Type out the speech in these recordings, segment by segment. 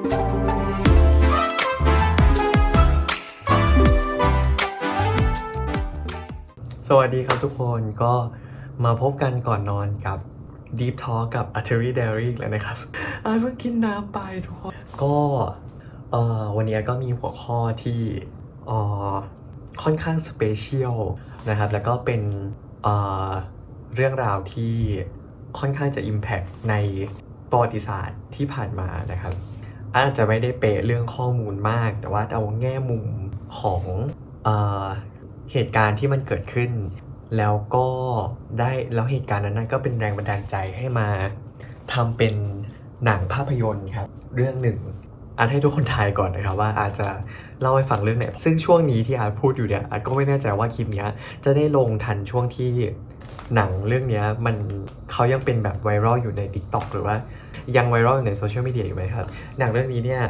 สวัสดีครับทุกคนก็มาพบกันก่อนนอนกับ Deep Talk กับ a r t e r y Diary อีกแล้วนะครับอาเพิ่งกินน้ำไปทุกคน ก็วันนี้ก็มีหัวข้อที่ค่อนข้างสเปเชียลนะครับ แล้วก็เป็นเอ่อเรื่องราวที่ค่อนข้างจะ Impact ในประวัติศาสตร์ที่ผ่านมานะครับ อาจจะไม่ได้เป๊ะเรื่องข้อมูลมาก แต่ว่าเอาแง่มุมของเอเหตุการณ์ที่มันเกิดขึ้น แล้วก็ได้แล้วเหตุการณ์นั้นก็เป็นแรงบันดาลใจให้มาทำเป็นหนังภาพยนตร์ครับ เรื่องหนึ่งอาจให้ทุกคนทายก่อนนะครับว่าอาจจะเล่าให้ฟังเรื่องไหนซึ่งช่วงนี้ที่อาจพูดอยู่เนี่ยอาจก็ไม่แน่ใจว่าคลิปนี้จะได้ลงทันช่วงที่ หนังเรื่องนี้มันเขายังเป็นแบบไวรัลอยู่ใน TikTok หรือว่ายังไวรัลอยู่ในโซเชียลมีเดียอยู่ไหมครับ หนังเรื่องนี้เนี่ย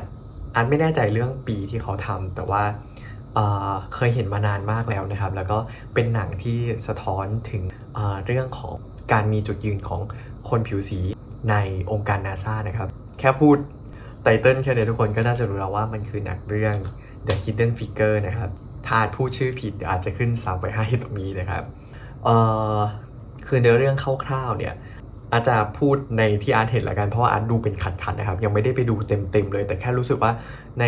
อันไม่แน่ใจเรื่องปีที่เขาทำแต่ว่าเเคยเห็นมานานมากแล้วนะครับ แล้วก็เป็นหนังที่สะท้อนถึงเเรื่องของการมีจุดยืนของคนผิวสีในองค์การนาซานะครับ แค่พูดไตเติ้ลแค่นี้ทุกคนก็น่าจะรู้แล้วว่ามันคือหนังเรื่อง The Hidden Figure นะครับ ถ้าพูดชื่อผิดอาจจะขึ้นซ้ำไปให้ตรงนี้นะครับ เอ่อคือเนื้อเรื่องคร่าวๆเนี่ยอาจจะพูดในที่อาร์ตเห็นละกันเพราะว่าอาร์ตดูเป็นขัดๆนะครับ ยังไม่ได้ไปดูเต็มๆเลย แต่แค่รู้สึกว่าใน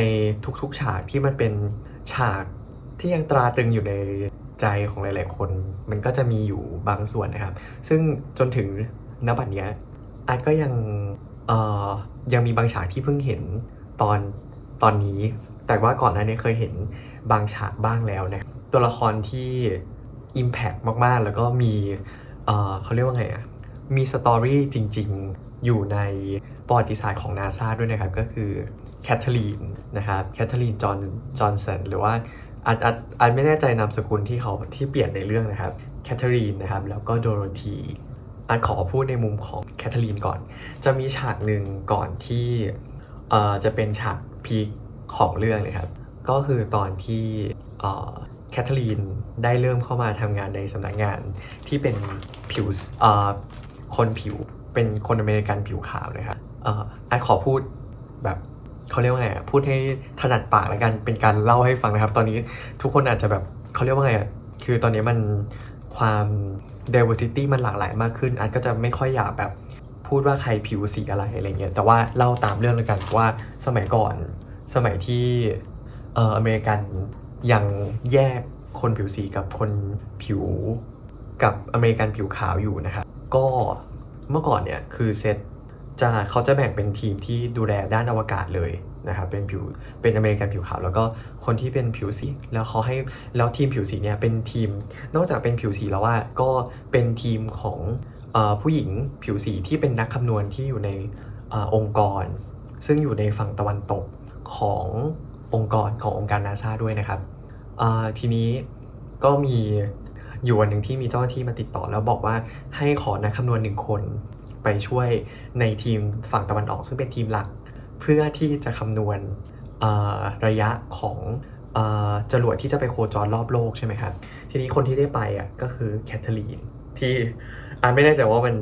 ทุกๆฉากที่มันเป็นฉากที่ยังตราตรึงอยู่ในใจของหลาย ๆ คน มันก็จะมีอยู่บางส่วนนะครับ ซึ่งจนถึงณบัดเนี้ยอาร์ตก็ยังเอ่อยังมีบางฉากที่เพิ่งเห็นตอนตอนนี้ แต่ว่าก่อนหน้านี้เคยเห็นบางฉากบ้างแล้วนะตัวละครที่ Impact มาก ๆ แล้วก็มีเอ่อเขาเรียกว่าไงอะมีสตอรี่จริง ๆ อยู่ในประวัติศาสตร์ของนาซาด้วยนะครับ ก็คือแคทเธอรีนนะครับแคทเธอรีนจอห์นจอห์นสันหรือว่าอาจอาจอาจไม่แน่ใจนามสกุลที่เขาที่เปลี่ยนในเรื่องนะครับแคทเธอรีนนะครับ แล้วก็โดโรธีอาจขอพูดในมุมของแคทเธอรีนก่อน จะมีฉากหนึ่งก่อนที่เอ่อจะเป็นฉากพีคของเรื่องเลยครับ ก็คือตอนที่เอ่อ แคทเธอรีนได้เริ่มเข้ามาทำงานในสำนักงานที่เป็นผิวอ่อคนผิวเป็นคนอเมริกันผิวขาวนะครับอ่อไอขอพูดแบบเขาเรียกว่าไงพูดให้ถนัดปากแล้วกันเป็นการเล่าให้ฟังนะครับ ตอนนี้ทุกคนอาจจะแบบเขาเรียกว่าไงคือตอนนี้มันความ diversity มันหลากหลายมากขึ้นอาจก็จะไม่ค่อยอยากแบบพูดว่าใครผิวสีอะไรอะไรเงี้ยแต่ว่าเล่าตามเรื่องแล้วกันว่าสมัยก่อนสมัยที่เอออเมริกัน ยังแยกคนผิวสีกับคนผิวกับอเมริกันผิวขาวอยู่นะครับ ก็เมื่อก่อนเนี่ยคือเซตจะเขาจะแบ่งเป็นทีมที่ดูแลด้านอวกาศเลยนะครับเป็นผิวเป็นอเมริกันผิวขาว แล้วก็คนที่เป็นผิวสีแล้วเขาให้แล้วทีมผิวสีเนี่ยเป็นทีม นอกจากเป็นผิวสีแล้วว่าก็เป็นทีมของอผู้หญิงผิวสีที่เป็นนักคำนวณที่อยู่ในอองค์กร ซึ่งอยู่ในฝั่งตะวันตกขององค์กรขององค์การนาซาด้วยนะครับ ทีนี้ก็มีอยู่วันหนึ่งที่มีเจ้าหน้าที่มาติดต่อแล้วบอกว่าให้ขอนักคำนวณหนึ่งคนไปช่วยในทีมฝั่งตะวันออกซึ่งเป็นทีมหลัก เพื่อที่จะคำนวณระยะของเอ่อจรวดที่จะไปโคจรรอบโลกใช่ไหมครับ ทีนี้คนที่ได้ไปอะก็คือแคทเธอรีนที่อันไม่แน่ใจว่ามัน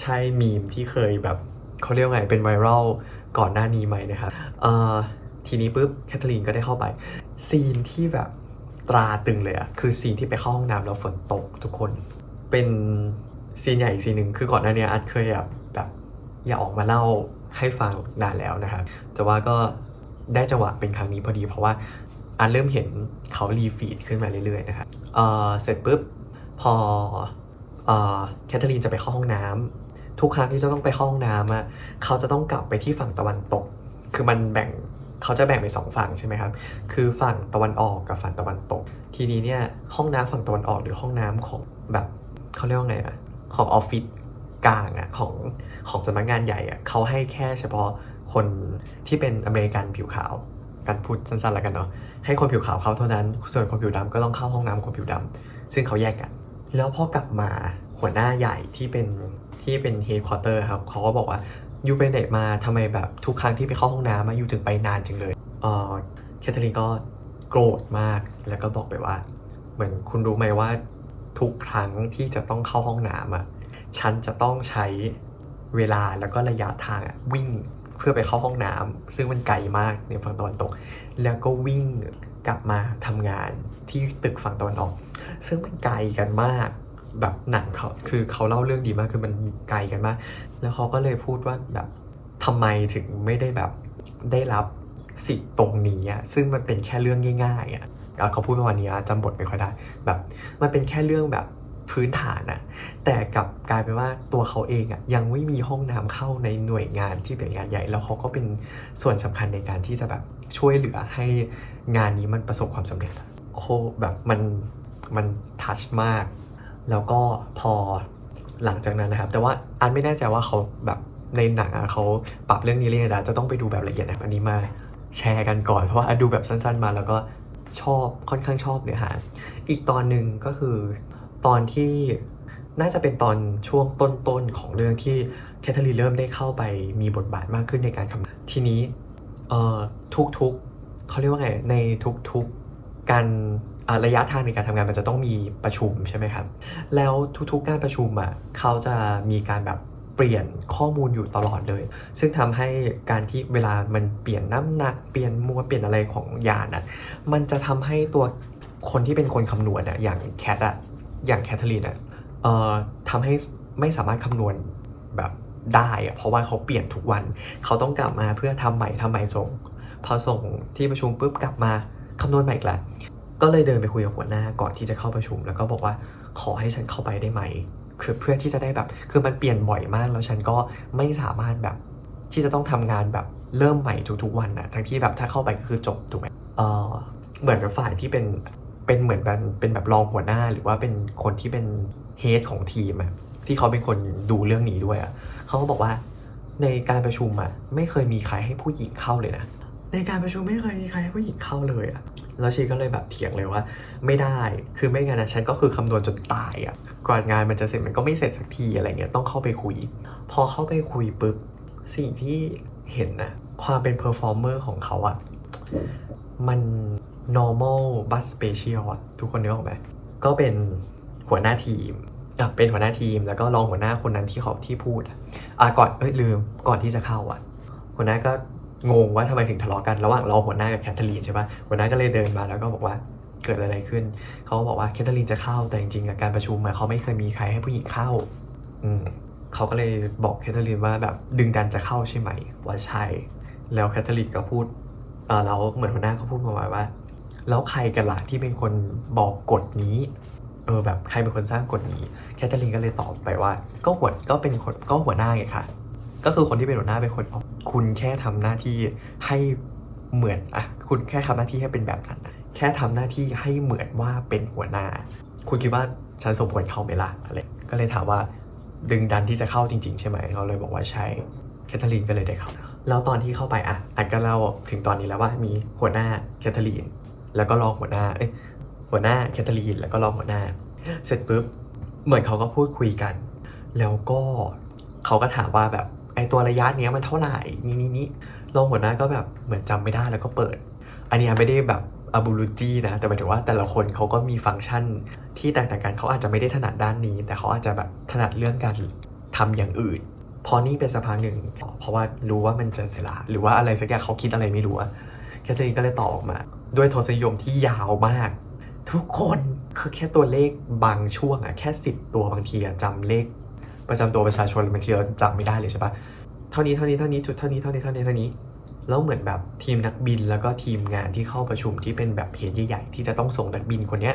ใช่มีมที่เคยแบบเขาเรียกไงเป็นไวรัลก่อนหน้านี้ไหมนะครับทีนี้ปุ๊บแคทเธอรีนก็ได้เข้าไป ซีนที่แบบ ตราตึงเลยอะคือซีนที่ไปเข้าห้องน้ำแล้วฝนตกทุกคน เป็นซีนใหญ่อีกซีนหนึ่งคือก่อนหน้านี้อัดเคยแบบแบบอยากออกมาเล่าให้ฟังนานแล้วนะครับ แต่ว่าก็ได้จังหวะเป็นครั้งนี้พอดี เพราะว่าอันเริ่มเห็นเขารีฟีดขึ้นมาเรื่อยๆนะครับเอ่อเสร็จปุ๊บพอเอ่อแคทเธอรีนจะไปเข้าห้องน้ำทุกครั้งที่จะต้องไปเข้าห้องน้ำอะเขาจะต้องกลับไปที่ฝั่งตะวันตก คือมันแบ่ง เขาจะแบ่งเป็นสองฝั่งใช่ไหมครับ คือฝั่งตะวันออกกับฝั่งตะวันตก ทีนี้เนี่ยห้องน้ำฝั่งตะวันออกหรือห้องน้ำของแบบเขาเรียกว่าไงอะของออฟฟิศกลางอะของของสำนักงานใหญ่อะเขาให้แค่เฉพาะคนที่เป็นอเมริกันผิวขาวการพูดสั้นๆแล้วกันเนาะให้คนผิวขาวเข้าเท่านั้น ส่วนคนผิวดำก็ต้องเข้าห้องน้ำคนผิวดำซึ่งเขาแยกกัน แล้วพอกลับมาหัวหน้าใหญ่ที่เป็นที่เป็นเฮดค q อเตอร์ครับเขาก็บอกว่า ยูไปไหนมาทำไมแบบทุกครั้งที่ไปเข้าห้องน้ำมายูถึงไปนานจังเลยเออแคทเธอรีนก็โกรธมากแล้วก็บอกไปว่า เหมือนคุณรู้ไหมว่าทุกครั้งที่จะต้องเข้าห้องน้ำอะฉันจะต้องใช้เวลาแล้วก็ระยะทางอะวิ่งเพื่อไปเข้าห้องน้ำซึ่งมันไกลมากในฝั่งตะวันตก แล้วก็วิ่งกลับมาทำงานที่ตึกฝั่งตะวันออก ซึ่งมันไกลกันมาก แบบหนังเขาคือเขาเล่าเรื่องดีมากคือมันไกลกันมาก แล้วเขาก็เลยพูดว่าแบบทำไมถึงไม่ได้แบบได้รับสิทธิ์ตรงนี้อะซึ่งมันเป็นแค่เรื่องง่ายๆอะอะเขาพูดประมาณนี้จำบทไม่ค่อยได้แบบ มันเป็นแค่เรื่องแบบพื้นฐานอะแต่กับกลายเป็นว่าตัวเขาเองอะยังไม่มีห้องน้ำเข้าในหน่วยงานที่เป็นงานใหญ่ แล้วเขาก็เป็นส่วนสำคัญในการที่จะแบบช่วยเหลือให้งานนี้มันประสบความสำเร็จโคแบบมันมันทัชมาก แล้วก็พอหลังจากนั้นนะครับ แต่ว่าอันไม่แน่ใจว่าเขาแบบในหนังอะเขาปรับเรื่องนี้เลยนะจะต้องไปดูแบบละเอียดนะอันนี้มาแชร์กันก่อน เพราะว่าอันดูแบบสั้นๆมาแล้วก็ชอบค่อนข้างชอบเนื้อหา อีกตอนหนึ่งก็คือตอนที่น่าจะเป็นตอนช่วงต้นๆของเรื่องที่แคทเธอรีนเริ่มได้เข้าไปมีบทบาทมากขึ้นในการทำทีนี้เอ่อทุกๆเขาเรียกว่าไงในทุกๆการ ระยะทางในการทำงานมันจะต้องมีประชุมใช่ไหมครับ แล้วทุกๆการประชุมอะเขาจะมีการแบบเปลี่ยนข้อมูลอยู่ตลอดเลย ซึ่งทำให้การที่เวลามันเปลี่ยนน้ำหนัก เปลี่ยนมวลเปลี่ยนอะไรของยานอะ มันจะทำให้ตัวคนที่เป็นคนคำนวณอะ อย่างแคทอะ อย่างแคทเธอรีนอะ เอ่อทำให้ไม่สามารถคำนวณแบบได้อะ เพราะว่าเขาเปลี่ยนทุกวัน เขาต้องกลับมาเพื่อทำใหม่ทำใหม่ส่ง พอส่งที่ประชุมปุ๊บกลับมาคำนวณใหม่อีกแล้ว ก็เลยเดินไปคุยกับหัวหน้าก่อนที่จะเข้าประชุม แล้วก็บอกว่าขอให้ฉันเข้าไปได้ไหมคือเพื่อที่จะได้แบบ คือมันเปลี่ยนบ่อยมากแล้วฉันก็ไม่สามารถแบบที่จะต้องทำงานแบบเริ่มใหม่ทุกๆวันนะทั้งที่แบบถ้าเข้าไปก็คือจบถูกไหมเออเหมือนกับฝ่ายที่เป็นเป็นเหมือนเป็นเป็นแบบรองหัวหน้า หรือว่าเป็นคนที่เป็นเฮดของทีมอะที่เขาเป็นคนดูเรื่องนี้ด้วยอะเขาก็บอกว่าในการประชุมอะไม่เคยมีใครให้ผู้หญิงเข้าเลยนะในการประชุมไม่เคยมีใครให้ผู้หญิงเข้าเลยอะ แล้วชีก็เลยแบบเถียงเลยว่า ไม่ได้ คือไม่งั้นนะฉันก็คือคำนวณจนตายอะก่อนงานมันจะเสร็จมันก็ไม่เสร็จสักทีอะไรเงี้ยต้องเข้าไปคุย พอเข้าไปคุยปุ๊บสิ่งที่เห็นนะความเป็นเพอร์ฟอร์เมอร์ของเขาอะมัน normal but special อะทุกคนนึกออกไหมก็เป็นหัวหน้าทีมเป็นหัวหน้าทีมแล้วก็รองหัวหน้าคนนั้นที่เขาที่พูดอะอะก่อนเอ้ยลืมก่อนที่จะเข้าอะหัวหน้าก็ งงว่าทำไมถึงทะเลาะกันระหว่างรอหัวหน้ากับแคทเธอรีนใช่ปะหัวหน้าก็เลยเดินมาแล้วก็บอกว่าเกิดอะไรขึ้น เขาก็บอกว่าแคทเธอรีนจะเข้าแต่จริงๆการประชุมอะเขาไม่เคยมีใครให้ผู้หญิงเข้า อืมเขาก็เลยบอกแคทเธอรีนว่าแบบดึงดันจะเข้าใช่ไหมว่าใช่แล้วแคทเธอรีนก็พูดเออแล้วเหมือนหัวหน้าเขาพูดมาว่า แล้วใครกันล่ะที่เป็นคนบอกกฎนี้เออแบบใครเป็นคนสร้างกฎนี้ แคทเธอรีนก็เลยตอบไปว่า ก็หัวก็เป็นคนก็หัวหน้าไงค่ะ ก็คือคนที่เป็นหัวหน้าเป็นคนบอก คุณแค่ทำหน้าที่ให้เหมือนอะคุณแค่ทำหน้าที่ให้เป็นแบบนั้น แค่ทำหน้าที่ให้เหมือนว่าเป็นหัวหน้า คุณคิดว่าฉันสมควรเข้าไหมล่ะอะไรก็เลยถามว่าดึงดันที่จะเข้าจริง ๆ ใช่ไหมเขาเลยบอกว่าใช่แคทเธอรีนก็เลยได้เข้าแล้วตอนที่เข้าไปอะอันก็เล่าถึงตอนนี้แล้วว่ามีหัวหน้าแคทเธอรีนแล้วก็รองหัวหน้าเอ้ยหัวหน้าแคทเธอรีนแล้วก็รองหัวหน้า เสร็จปุ๊บเหมือนเขาก็พูดคุยกัน แล้วก็เขาก็ถามว่าแบบ ไอตัวระยะเนี้ยมันเท่าไหร่นี่นี่นี่รองหัวหน้าก็แบบเหมือนจำไม่ได้แล้วก็เปิด อันนี้ไม่ได้แบบอ b บูลูจีนะ แต่หมายถึงว่าแต่ละคนเขาก็มีฟังก์ชันที่แตกต่างกันเขาอาจจะไม่ได้ถนัดด้านนี้ แต่เขาอาจจะแบบถนัดเรื่องการทำอย่างอื่น พอนี่เป็นสะพานหนึ่ง เพราะว่ารู้ว่ามันจะเสียลาหรือว่าอะไรสักอย่างเขาคิดอะไรไม่รู้อะแคทเธอรีนก็เลยตอบออกมา ด้วยทศนิยมที่ยาวมาก ทุกคนคือแค่ตัวเลขบางช่วงอะแค่สิบตัวบางทีอะจำเลขประจำตัวประชาชนบางทีเราจำไม่ได้เลยใช่ปะ ท่านี้เท่านี้เท่านี้จุดเท่านี้เท่านี้เท่านี้เท่านี้ แล้วเหมือนแบบทีมนักบินแล้วก็ทีมงานที่เข้าประชุมที่เป็นแบบเพจใหญ่ๆที่จะต้องส่งนักบินคนเนี้ย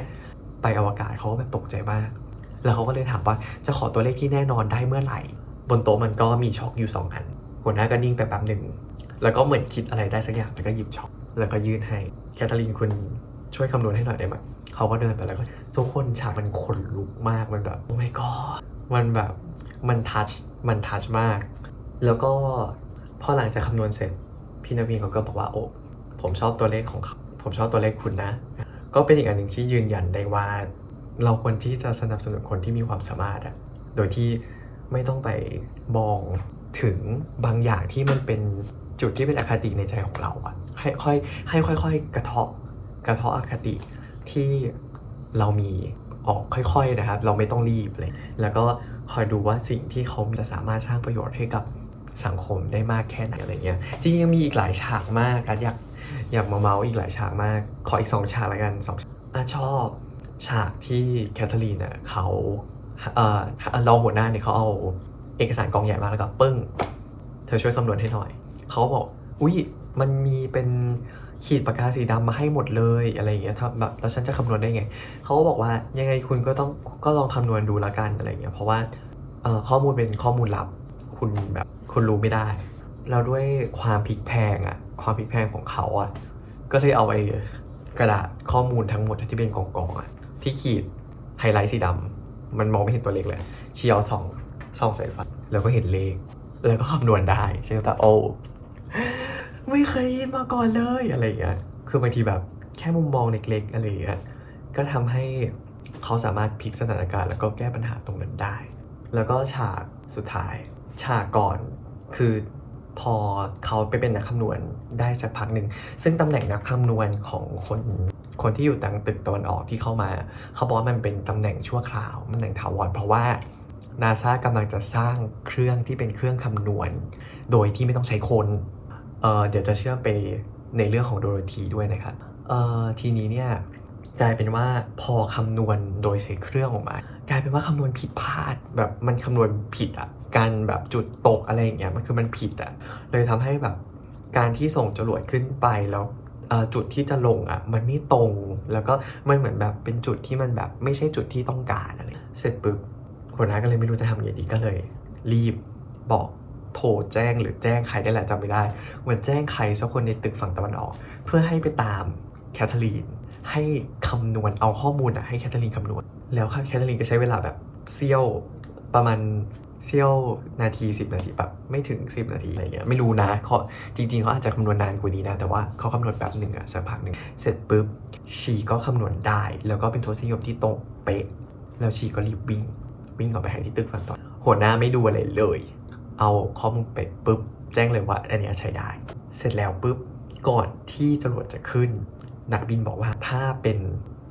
ไปอวกาศเขาก็แบบตกใจมาก แล้วเขาก็เลยถามว่าจะขอตัวเลขที่แน่นอนได้เมื่อไหร่ บนโต๊ะมันก็มีช็อคอยู่สองอัน หัวหน้าก็นิ่งไปแป๊บหนึ่ง แล้วก็เหมือนคิดอะไรได้สักอย่างแล้วก็หยิบช็อคแล้วก็ยื่นให้ แคทเธอรีนคุณช่วยคำนวณให้หน่อยได้ไหมเขาก็เดินไปแล้วก็ทุกคนฉากมันขนลุกมากมันแบบโอ้ my god มันแบบมันทัชมันทัชมาก แล้วก็พอหลังจากคำนวณเสร็จ พี่นวีเขาก็บอกว่าโอ้ผมชอบตัวเลขของเขาผมชอบตัวเลขคุณนะ ก็เป็นอีกอันหนึ่งที่ยืนยันได้ว่า เราควรที่จะสนับสนุนคนที่มีความสามารถอะโดยที่ไม่ต้องไปมองถึงบางอย่างที่มันเป็นจุดที่เป็นอคติในใจของเราอะให้ค่อยให้ค่อย ๆ กระเทาะกระเทาะอคติที่เรามีออกค่อย ๆ นะครับ เราไม่ต้องรีบเลย แล้วก็คอยดูว่าสิ่งที่เขาจะสามารถสร้างประโยชน์ให้กับ สังคมได้มากแค่ไหนอะไรเงี้ยจริงๆยังมีอีกหลายฉากมากอะอยากอยากมาเมาส์อีกหลายฉากมาก ขออีกสองฉากละกันสองฉากอะชอบฉากที่แคทเธอรีนอะเขาเอ่อเราหัวหน้าเนี่ยเขาเอาเอกสารกองใหญ่มาแล้วก็ปึ้ง เธอช่วยคำนวณให้หน่อย เขาบอก อุ๊ยมันมีเป็นขีดปากกาสีดำมาให้หมดเลยอะไรอย่างเงี้ยถ้าแบบแล้วฉันจะคำนวณได้ไง เขาก็บอกว่ายังไงคุณก็ต้องก็ลองคำนวณดูละกันอะไรอย่างเงี้ยเพราะว่าข้อมูลเป็นข้อมูลลับคุณแบบ คุณรู้ไม่ได้ แล้วด้วยความพลิกแพงอะความพลิกแพงของเขาอะก็เลยเอาไอ้กระดาษข้อมูลทั้งหมดที่เป็นกองๆองอะที่ขีดไฮไลท์สีดำมันมองไม่เห็นตัวเลขเลยเชียวสองสองสายไฟแล้วก็เห็นเลข แล้วก็คำนวณได้ใช่ไหมแบบโอ้ไม่เคยยินมาก่อนเลยอะไรอย่างเงี้ยคือบางทีแบบแค่มุมมองเล็กๆอะไรอย่างเงี้ยก็ทำให้เขาสามารถพลิกสถานการณ์แล้วก็แก้ปัญหาตรงนั้นได้ แล้วก็ฉากสุดท้าย ฉากก่อน คือพอเขาไปเป็นนักคำนวณได้สักพักหนึ่ง ซึ่งตำแหน่งนักคำนวณของคนคนที่อยู่ตังตึกตะวันออกที่เข้ามา เขาบอกว่ามันเป็นตำแหน่งชั่วคราวตำแหน่งถาวรเพราะว่านาซากำลังจะสร้างเครื่องที่เป็นเครื่องคำนวณ โดยที่ไม่ต้องใช้คนเเดี๋ยวจะเชื่อมไปในเรื่องของโดโรธีด้วยนะครับทีนี้เนี่ย กลายเป็นว่าพอคำนวณโดยใช้เครื่องออกมา กลายเป็นว่าคำนวณผิดพลาดแบบมันคำนวณผิดอะการแบบจุดตกอะไรอย่างเงี้ยมันคือมันผิดอะเลยทำให้แบบการที่ส่งจรวดขึ้นไปแล้วจุดที่จะลงอะมันไม่ตรงแล้วก็มันเหมือนแบบเป็นจุดที่มันแบบไม่ใช่จุดที่ต้องการอะไรเสร็จปุ๊บหัวหน้าก็เลยไม่รู้จะทำยังไงดีก็เลย รีบบอกโทรแจ้งหรือแจ้งใครได้แหละจำไม่ได้เหมือนแจ้งใครสักคนในตึกฝั่งตะวันออก เพื่อให้ไปตามแคทเธอรีน ให้คำนวณเอาข้อมูลอะให้แคทเธอรีนคำนวณ แล้วแคทเธอรีนก็ใช้เวลาแบบเซี่ยวประมาณเซี่ยวนาที 10 นาทีแบบไม่ถึง 10 นาทีอะไรเงี้ยไม่รู้นะเขาจริง ๆเขาอาจจะคำนวณนานกว่านี้นะ แต่ว่าเขาคำนวณแบบหนึ่งอะสักพักหนึ่งเสร็จปุ๊บชีก็คำนวณได้ แล้วก็เป็นทศนิยมที่ตรงเป๊ะ แล้วชีก็รีบวิ่ง วิ่งออกไปหาที่ตึกฝั่งตะวันหัวหน้าไม่ดูอะไรเลย เอาข้อมูลไปปุ๊บ แจ้งเลยว่าอันนี้ใช้ได้ เสร็จแล้วปุ๊บก่อนที่จรวดจะขึ้น นักบินบอกว่าถ้าเป็น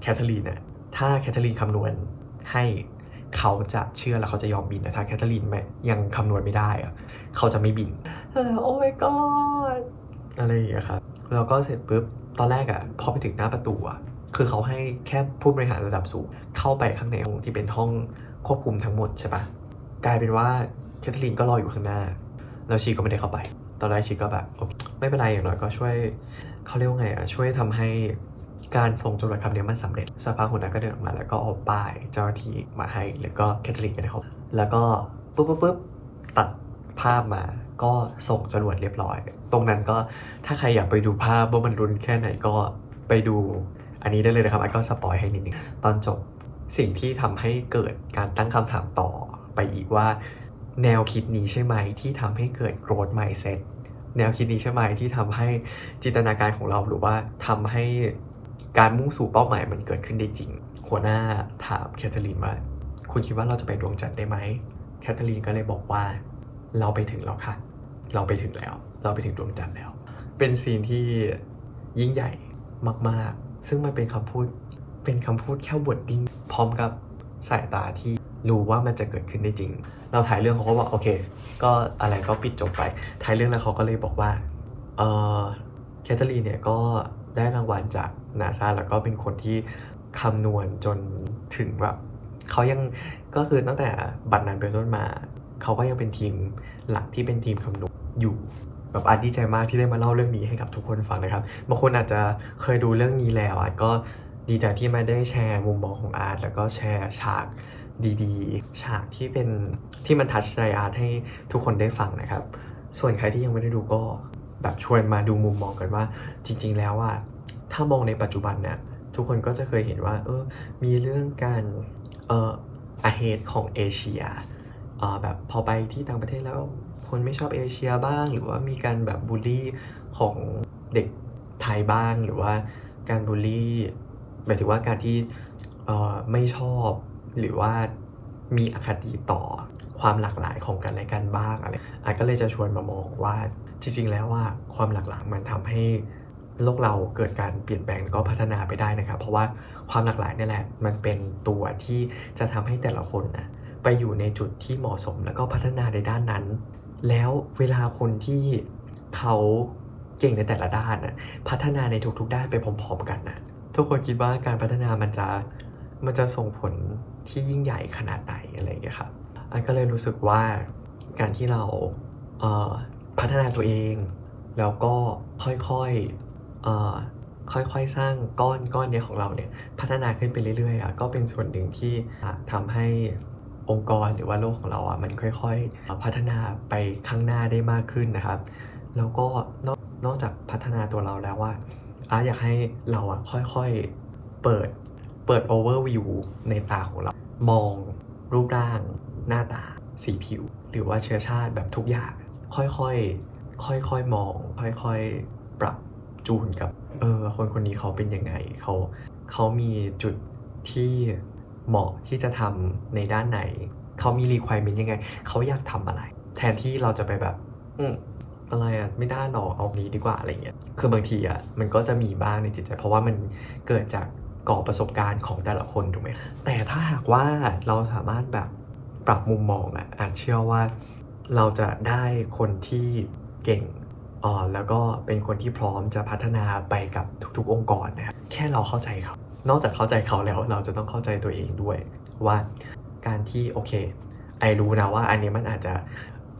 แคทเธอรีนน่ะถ้าแคทเธอรีนคำนวณให้เขาจะเชื่อแล้วเขาจะยอมบินแต่ถ้าแคทเธอรีนไม่ยังคำนวณไม่ได้อะเขาจะไม่บินเออโอ้ my god อะไรอย่างเงี้ยครับแล้วก็เสร็จปุ๊บตอนแรกอะพอไปถึงหน้าประตูอะคือเขาให้แค่ผู้บริหารระดับสูงเข้าไปข้างในห้องที่เป็นห้องควบคุมทั้งหมดใช่ปะกลายเป็นว่าแคทเธอรีนก็รออยู่ข้างหน้า แล้วชีก็ไม่ได้เข้าไป ตอนแรกชีก็แบบไม่เป็นไรอย่างน้อยก็ช่วยเขาเรียกว่าไงอะช่วยทำให้การส่งจรวดคำนี้มันสำเร็จสักพักหัวหน้าก็เดินออกมา แล้วก็เอาป้ายเจ้าหน้าที่มาให้ แล้วก็แคทเธอรีนก็ได้เข้าแล้วก็ปุ๊บปุ๊บปุ๊บตัดภาพมาก็ส่งจรวดเรียบร้อย ตรงนั้นก็ถ้าใครอยากไปดูภาพว่ามันรุนแค่ไหนก็ไปดูอันนี้ได้เลยนะครับไอ้ก็สปอยให้นิดนึงตอนจบสิ่งที่ทำให้เกิดการตั้งคำถามต่อไปอีกว่า แนวคิดนี้ใช่ไหมที่ทำให้เกิด growth mindset แนวคิดนี้ใช่ไหมที่ทำให้จินตนาการของเราหรือว่าทำให้การมุ่งสู่เป้าหมายมันเกิดขึ้นได้จริง หัวหน้าถามแคทเธอรีนว่า คุณคิดว่าเราจะไปดวงจันทร์ได้ไหมแคทเธอรีนก็เลยบอกว่า เราไปถึงแล้วค่ะ เราไปถึงแล้ว เราไปถึงดวงจันทร์แล้ว เป็นซีนที่ยิ่งใหญ่มาก ๆ ซึ่งมันเป็นคำพูดเป็นคำพูดแค่วอร์ดดิ้งพร้อมกับสายตาที่ รู้ว่ามันจะเกิดขึ้นได้จริง เราถ่ายเรื่องเขาก็บอกโอเค ก็อะไรก็ปิดจบไป ถ่ายเรื่องแล้วเขาก็เลยบอกว่าเออแคทเธอรีนเนี่ยก็ได้รางวัลจากนาซาแล้วก็เป็นคนที่คำนวณจนถึงแบบเขายังก็คือตั้งแต่บัตรนั้นเป็นต้นมาเขาก็ยังเป็นทีมหลักที่เป็นทีมคำนวณอยู่แบบอาร์ตดีใจมากที่ได้มาเล่าเรื่องนี้ให้กับทุกคนฟังนะครับบางคนอาจจะเคยดูเรื่องนี้แล้วอาร์ตก็ดีใจที่มาได้แชร์มุมมองของอาร์ตแล้วก็แชร์ฉาก ดีๆ ฉากที่เป็นที่มันทัชใจอาร์ตให้ทุกคนได้ฟังนะครับ ส่วนใครที่ยังไม่ได้ดูก็แบบชวนมาดูมุมมองกันว่า จริง ๆ แล้วอะถ้ามองในปัจจุบันเนี่ยทุกคนก็จะเคยเห็นว่าเออมีเรื่องการเอ่ออาเหตุของเอเชียอ่าแบบพอไปที่ต่างประเทศแล้วคนไม่ชอบเอเชียบ้าง หรือว่ามีการแบบบูลลี่ของเด็กไทยบ้างหรือว่าการบูลลี่หมายถึงว่าการที่ไม่ชอบ หรือว่ามีอคติต่อความหลากหลายของกันและกันบ้างอะไรอาก็เลยจะชวนมามองว่าจริง ๆ แล้วว่าความหลากหลายมันทำให้โลกเราเกิดการเปลี่ยนแปลงแล้วก็พัฒนาไปได้นะครับ เพราะว่าความหลากหลายนี่แหละ มันเป็นตัวที่จะทำให้แต่ละคนนะไปอยู่ในจุดที่เหมาะสมแล้วก็พัฒนาในด้านนั้น แล้วเวลาคนที่เขาเก่งในแต่ละด้านนะพัฒนาในทุกๆด้านไปพร้อมๆกันนะทุกคนคิดว่าการพัฒนามันจะ มันจะส่งผลที่ยิ่งใหญ่ขนาดไหนอะไรอย่างเงี้ยครับอันก็เลยรู้สึกว่าการที่เราเพัฒนาตัวเอง แล้วก็ค่อยๆค่อยๆ สร้างก้อนก้อนเนี้ยของเราเนี่ยพัฒนาขึ้นไปเรื่อยๆอะก็เป็นส่วนหนึ่งที่อะทำให้องค์กรหรือว่าโลกของเราอะมันค่อยๆ พัฒนาไปข้างหน้าได้มากขึ้นนะครับ แล้วก็นอกนอกจากพัฒนาตัวเราแล้วว่าอาร์อยากให้เราอะค่อยๆ เปิด เปิด overview ในตาของเรา มอง รูปร่าง หน้าตา สีผิว หรือว่าเชื้อชาติแบบทุกอย่าง ค่อยๆ ค่อยๆ มอง ค่อยๆ ปรับจูนกับ เออ คนคนนี้เขาเป็นยังไง เขาเขามีจุดที่เหมาะที่จะทำในด้านไหน เขามี requirement ยังไง เขาอยากทำอะไร แทนที่เราจะไปแบบ อืมอะไรอะไม่ได้หรอกเอานี้ดีกว่าอะไรเงี้ยคือบางทีอะมันก็จะมีบ้างในจิตใจ เพราะว่ามันเกิดจาก ก่อประสบการณ์ของแต่ละคนถูกไหมแต่ถ้าหากว่าเราสามารถแบบปรับมุมมองอะอาจเชื่อว่าเราจะได้คนที่เก่งอ่อนแล้วก็เป็นคนที่พร้อมจะพัฒนาไปกับทุกๆ องค์กรนะครับแค่เราเข้าใจเขา นอกจากเข้าใจเขาแล้วเราจะต้องเข้าใจตัวเองด้วย ว่าการที่โอเค ไอรู้นะว่าอันนี้มันอาจจะ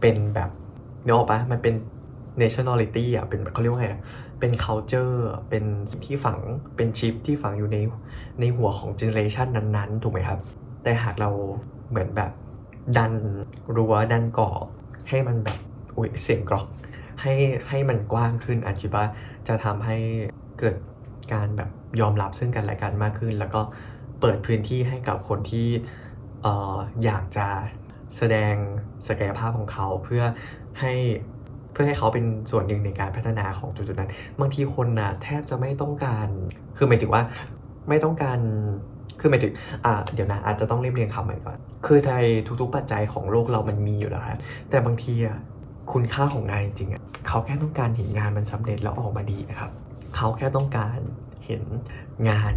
เป็นแบบเนอะปะมันเป็น nationality อะเป็นเขาเรียกว่าไง เป็น culture เป็นที่ฝังเป็นชิปที่ฝังอยู่ในในหัวของ generation นั้นๆ ถูกไหมครับ แต่หากเราเหมือนแบบดันรั้วดันเกาะให้มันแบบอุ้ยเสียงกรอกให้ให้มันกว้างขึ้นอาจคิดว่าจะทำให้เกิดการแบบยอมรับซึ่งกันและกันมากขึ้น แล้วก็เปิดพื้นที่ให้กับคนที่เอ่ออยากจะแสดงศักยภาพของเขาเพื่อให้ เพื่อให้เขาเป็นส่วนหนึ่งในการพัฒนาของจุดๆนั้น บางทีคนนะแทบจะไม่ต้องการ คือหมายถึงว่าไม่ต้องการคือหมายถึงอ่าเดี๋ยวนะอาจจะต้องเรียบเรียงคำใหม่ก่อน คือในทุกๆปัจจัยของโลกเรามันมีอยู่แล้วครับแต่บางทีอะคุณค่าของงานจริงอะเขาแค่ต้องการเห็นงานมันสำเร็จแล้วออกมาดีนะครับ เขาแค่ต้องการเห็นงาน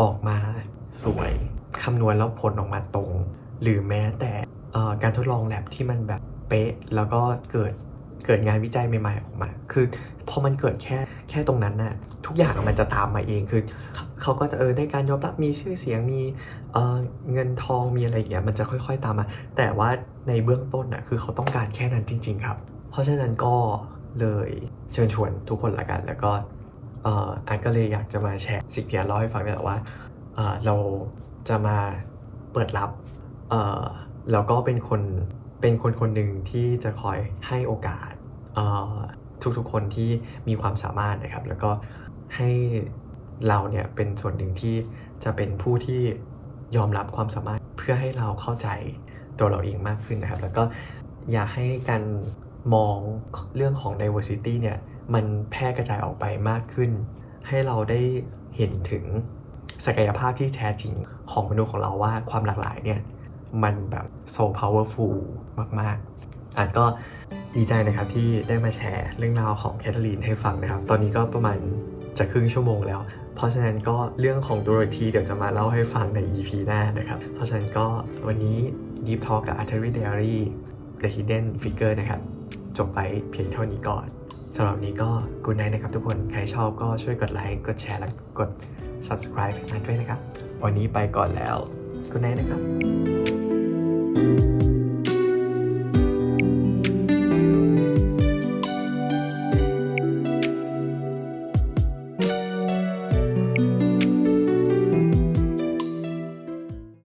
ออกมาสวยคำนวณแล้วผลออกมาตรง หรือแม้แต่การทดลองแลบที่มันแบบเป๊ะแล้วก็เกิด เกิดงานวิจัยใหม่ๆออกมา คือพอมันเกิดแค่แค่ตรงนั้นน่ะทุกอย่างมันจะตามมาเอง คือเขาก็จะเออได้การยอมรับมีชื่อเสียงมีเออเงินทองมีอะไรอย่างเงี้ยมันจะค่อยๆตามมา แต่ว่าในเบื้องต้นน่ะคือเขาต้องการแค่นั้นจริง ๆ ครับ เพราะฉะนั้นก็เลยเชิญชวนทุกคนละกัน แล้วก็เอออันก็เลยอยากจะมาแชร์สิ่งที่อันเล่าให้ฟังนี่แหละว่าเออเราจะมาเปิดรับเออแล้วก็เป็นคน เป็นคนคนหนึ่งที่จะคอยให้โอกาสทุกๆคนที่มีความสามารถนะครับ แล้วก็ให้เราเนี่ยเป็นส่วนหนึ่งที่จะเป็นผู้ที่ยอมรับความสามารถเพื่อให้เราเข้าใจตัวเราเองมากขึ้นนะครับ แล้วก็อยากให้การมองเรื่องของ diversity เนี่ยมันแพร่กระจายออกไปมากขึ้น ให้เราได้เห็นถึงศักยภาพที่แท้จริงของมนุษย์ของเราว่าความหลากหลายเนี่ย มันแบบ so powerful มาก ๆ อาจก็ดีใจนะครับที่ได้มาแชร์เรื่องราวของแคทเธอรีนให้ฟังนะครับ ตอนนี้ก็ประมาณจะครึ่งชั่วโมงแล้ว เพราะฉะนั้นก็เรื่องของตัวทีเดี๋ยวจะมาเล่าให้ฟังใน EP หน้านะครับ เพราะฉะนั้นก็วันนี้ Deep Talk กับ Artery Diary The Hidden Figure นะครับ จบไปเพียงเท่านี้ก่อนสำหรับนี้ก็กูไนนะครับทุกคน ใครชอบก็ช่วยกดไลค์ กดแชร์ และกด subscribe ให้กันด้วยนะครับ วันนี้ไปก่อนแล้ว กูไนนะครับ